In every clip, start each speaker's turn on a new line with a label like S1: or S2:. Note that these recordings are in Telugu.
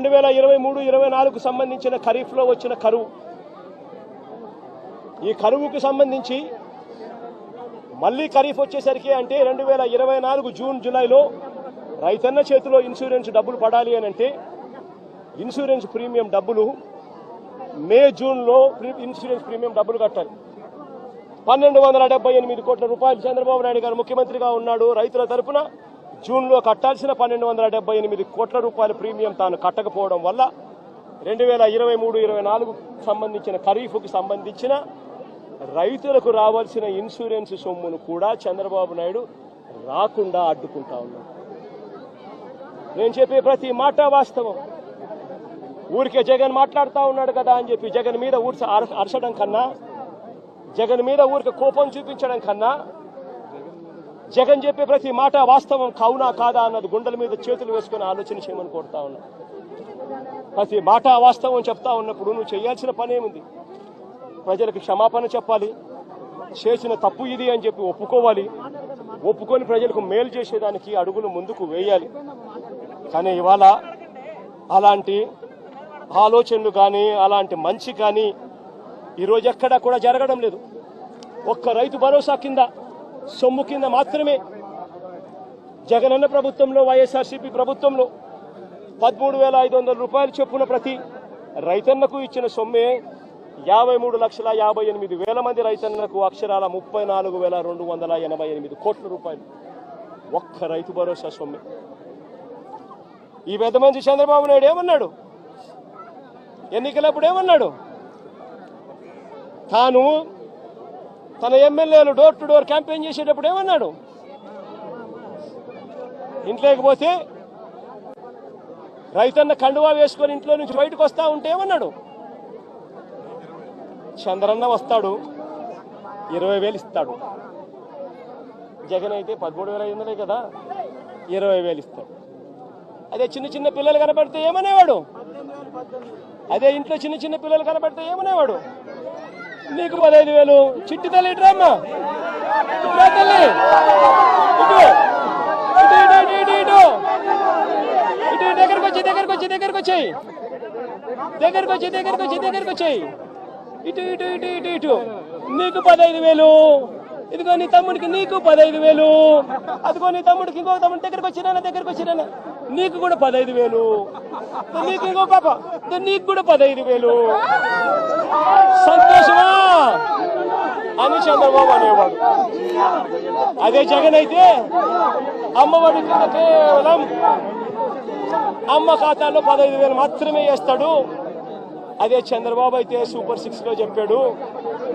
S1: రెండు వేల ఇరవై మూడు ఇరవై నాలుగుకు సంబంధించిన ఖరీఫ్లో వచ్చిన కరువు. ఈ కరువుకు సంబంధించి మళ్ళీ ఖరీఫ్ వచ్చేసరికి అంటే రెండు వేల ఇరవై నాలుగు జూన్ జూలైలో రైతన్న చేతిలో ఇన్సూరెన్స్ డబ్బులు పడాలి అని అంటే ఇన్సూరెన్స్ ప్రీమియం డబ్బులు మే జూన్లో ప్రీ- ఇన్సూరెన్స్ ప్రీమియం డబ్బులు కట్టాలి. పన్నెండు వందల డెబ్బై ఎనిమిది కోట్ల రూపాయలు చంద్రబాబు నాయుడు గారు ముఖ్యమంత్రిగా ఉన్నాడు. రైతుల తరపున జూన్లో కట్టాల్సిన పన్నెండు వందల డెబ్బై ఎనిమిది కోట్ల రూపాయల ప్రీమియం తాను కట్టకపోవడం వల్ల రెండు వేల ఇరవై మూడు ఇరవై నాలుగు సంబంధించిన ఖరీఫ్కు సంబంధించిన రైతులకు రావాల్సిన ఇన్సూరెన్స్ సొమ్మును కూడా చంద్రబాబు నాయుడు రాకుండా అడ్డుకుంటా ఉన్నాడు. నేను చెప్పే ప్రతి మాట వాస్తవం. ఊరికే జగన్ మాట్లాడుతూ ఉన్నాడు కదా అని చెప్పి జగన్ మీద ఊర్చ అర- అరచడం కన్నా జగన్ మీద ఊరికి కోపం చూపించడం కన్నా జగన్ చెప్పే ప్రతి మాట వాస్తవం కావునా కాదా అన్నది గుండెల మీద చేతులు వేసుకొని ఆలోచన చేయమని కోరుతా ఉన్నా. ప్రతి మాట వాస్తవం చెప్తా ఉన్నప్పుడు నువ్వు చేయాల్సిన పని ఏముంది? ప్రజలకు క్షమాపణ చెప్పాలి. చేసిన తప్పు ఇది అని చెప్పి ఒప్పుకోవాలి. ఒప్పుకొని ప్రజలకు మేలు చేసేదానికి అడుగులు ముందుకు వేయాలి. కానీ ఇవాళ అలాంటి ఆలోచనలు కానీ అలాంటి మంచి కానీ ఈరోజు ఎక్కడా కూడా జరగడం లేదు. ఒక్క రైతు భరోసా కింద సొమ్ము కింద మాత్రమే జగనన్న ప్రభుత్వంలో వైఎస్ఆర్సీపీ ప్రభుత్వంలో పదమూడు వేల ఐదు వందల రూపాయలు చొప్పున ప్రతి రైతన్నకు ఇచ్చిన సొమ్మే యాభై మూడు లక్షల యాభై ఎనిమిది వేల మంది రైతన్నలకు అక్షరాల ముప్పై నాలుగు వేల రెండు వందల ఎనభై ఎనిమిది కోట్ల రూపాయలు. ఒక్క రైతు భరోసా సొమ్మే. ఈ పెద్ద మంచి చంద్రబాబు నాయుడు ఏమన్నాడు? ఎన్నికలప్పుడు ఏమన్నాడు? తాను తన ఎమ్మెల్యేలు డోర్ టు డోర్ క్యాంపెయిన్ చేసేటప్పుడు ఏమన్నాడు? ఇంట్లోకి పోతే రైతన్న కండువా వేసుకొని ఇంట్లో నుంచి బయటకు వస్తా ఉంటే ఏమన్నాడు? చంద్రన్న వస్తాడు ఇరవై వేలు ఇస్తాడు. జగన్ అయితే పదమూడు వేల ఐదు కదా ఇరవై వేలు ఇస్తాడు. అదే చిన్న చిన్న పిల్లలు కనపడితే ఏమనేవాడు? అదే ఇంట్లో చిన్న చిన్న పిల్లలు కనపడితే ఏమనేవాడు? నీకు పదహైదు వేలు. చిట్టి తల్లి ఇటురామ్మా ఇటురా తల్లి. ఇటు. ఇటు ఇటు ఇటు ఇటు ఇటు. దగ్గరకు వచ్చి దగ్గరకు వచ్చి దగ్గరకు వచ్చాయి. దగ్గరకు వచ్చి దగ్గరకు వచ్చి దగ్గరకు వచ్చాయి. ఇటు ఇటు ఇటు ఇటు ఇటు. నీకు పదహైదు వేలు. ఇదిగో నీ తమ్ముడికి నీకు పదహైదు వేలు. అదిగో నీ తమ్ముడికి ఇంకో తమ్ముడి దగ్గరకు వచ్చినా దగ్గరకు వచ్చినా నీకు కూడా పదహైదు వేలు. నీకు ఇంకో పాప. నీకు కూడా పదహైదు వేలు. సంతోషమా? అని చంద్రబాబు అనేవాడు. అదే జగన్ అయితే అమ్మఒడి కింద కేవలం అమ్మ ఖాతాలో పదహైదు వేలు మాత్రమే వేస్తాడు. అదే చంద్రబాబు అయితే సూపర్ సిక్స్లో చెప్పాడు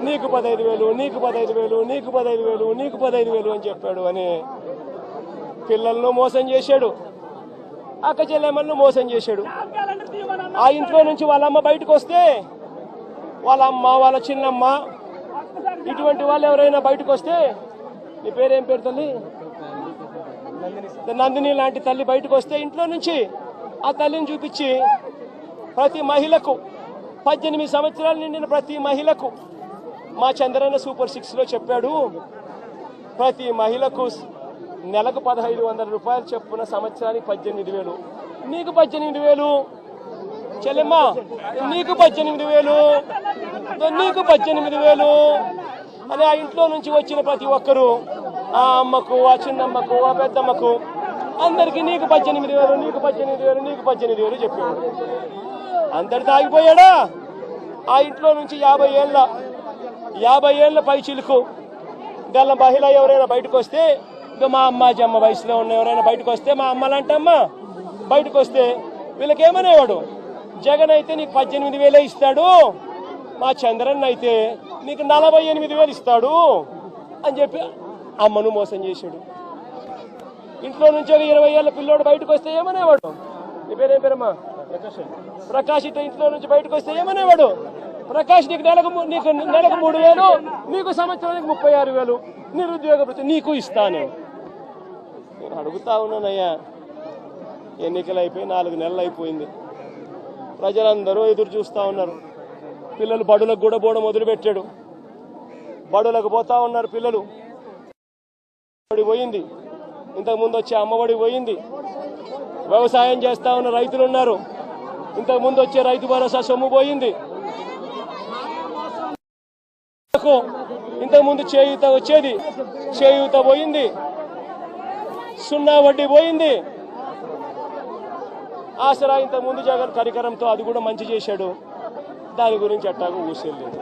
S1: నీకు పదహైదు వేలు నీకు పదహైదు వేలు నీకు పదహైదు వేలు నీకు పదహైదు వేలు అని చెప్పాడు అని పిల్లలను మోసం చేశాడు. అక్క చెల్లెమ్మలను మోసం చేశాడు. ఆ ఇంట్లో నుంచి వాళ్ళ అమ్మ బయటకు వస్తే వాళ్ళ అమ్మ వాళ్ళ చిన్నమ్మ ఇటువంటి వాళ్ళు ఎవరైనా బయటకు వస్తే నీ పేరేం పేరు తల్లి? నందిని లాంటి తల్లి బయటకు వస్తే ఇంట్లో నుంచి ఆ తల్లిని చూపించి ప్రతి మహిళకు పద్దెనిమిది సంవత్సరాలు నిండిన ప్రతి మహిళకు మా చంద్రన్న సూపర్ సిక్స్లో చెప్పాడు ప్రతి మహిళకు నెలకు పదహైదు వందల రూపాయలు చెప్పున సంవత్సరానికి పద్దెనిమిది వేలు. నీకు పద్దెనిమిది వేలు. చెల్లెమ్మా నీకు పద్దెనిమిది వేలు. నీకు పద్దెనిమిది వేలు. అని ఆ ఇంట్లో నుంచి వచ్చిన ప్రతి ఒక్కరూ ఆ అమ్మకు ఆ చిన్నమ్మకు ఆ పెద్దమ్మకు అందరికి నీకు పద్దెనిమిది వేలు నీకు పద్దెనిమిది వేలు నీకు పద్దెనిమిది వేలు చెప్పాడు. అందరు తాగిపోయాడా? ఆ ఇంట్లో నుంచి యాభై ఏళ్ళ యాభై ఏళ్ళ పై చిలుకు. గల్ల మహిళ ఎవరైనా బయటకు వస్తే ఇంకా మా అమ్మ జమ్మ వయసులో ఉన్న ఎవరైనా బయటకు వస్తే మా అమ్మలాంటమ్మ బయటకు వస్తే వీళ్ళకేమనేవాడు? జగన్ అయితే నీకు పద్దెనిమిది వేలే ఇస్తాడు. మా చంద్రన్న అయితే నీకు నలభై ఎనిమిది వేలు ఇస్తాడు అని చెప్పి అమ్మను మోసం చేశాడు. ఇంట్లో నుంచి ఒక ఇరవై ఏళ్ళ పిల్లోడు బయటకు వస్తే ఏమనేవాడు? నీ పేరేం పేరమ్మా? ప్రకాష్ ఇట్లా ఇంట్లో నుంచి బయటకు వస్తే ఏమనేవాడు? ప్రకాష్ నీకు నెలకు నీకు నెలకు మూడు వేలు నీకు సంవత్సరానికి ముప్పై ఆరు వేలు నిరుద్యోగ నీకు ఇస్తాను. నేను అడుగుతా ఉన్నానయ్యా. ఎన్నికలు అయిపోయి నాలుగు నెలలు అయిపోయింది. ప్రజలందరూ ఎదురు చూస్తూ ఉన్నారు. పిల్లలు బడులకు కూడా పోవడం మొదలుపెట్టాడు. బడులకు పోతా ఉన్నారు పిల్లలు. పోయింది. ఇంతకుముందు వచ్చే అమ్మఒడి పోయింది. వ్యవసాయం చేస్తా ఉన్న రైతులు ఉన్నారు. ఇంతకు ముందు వచ్చే రైతు భరోసా సొమ్ము పోయింది. ఇంతకుముందు చేయూత వచ్చేది. చేయూత పోయింది. సున్నా వడ్డీ పోయింది. ఆసరా ఇంత ముందు జగన్ కరికరంతో అది కూడా మంచి చేశాడు. దాని గురించి అట్టాగా ఊసేయలేదు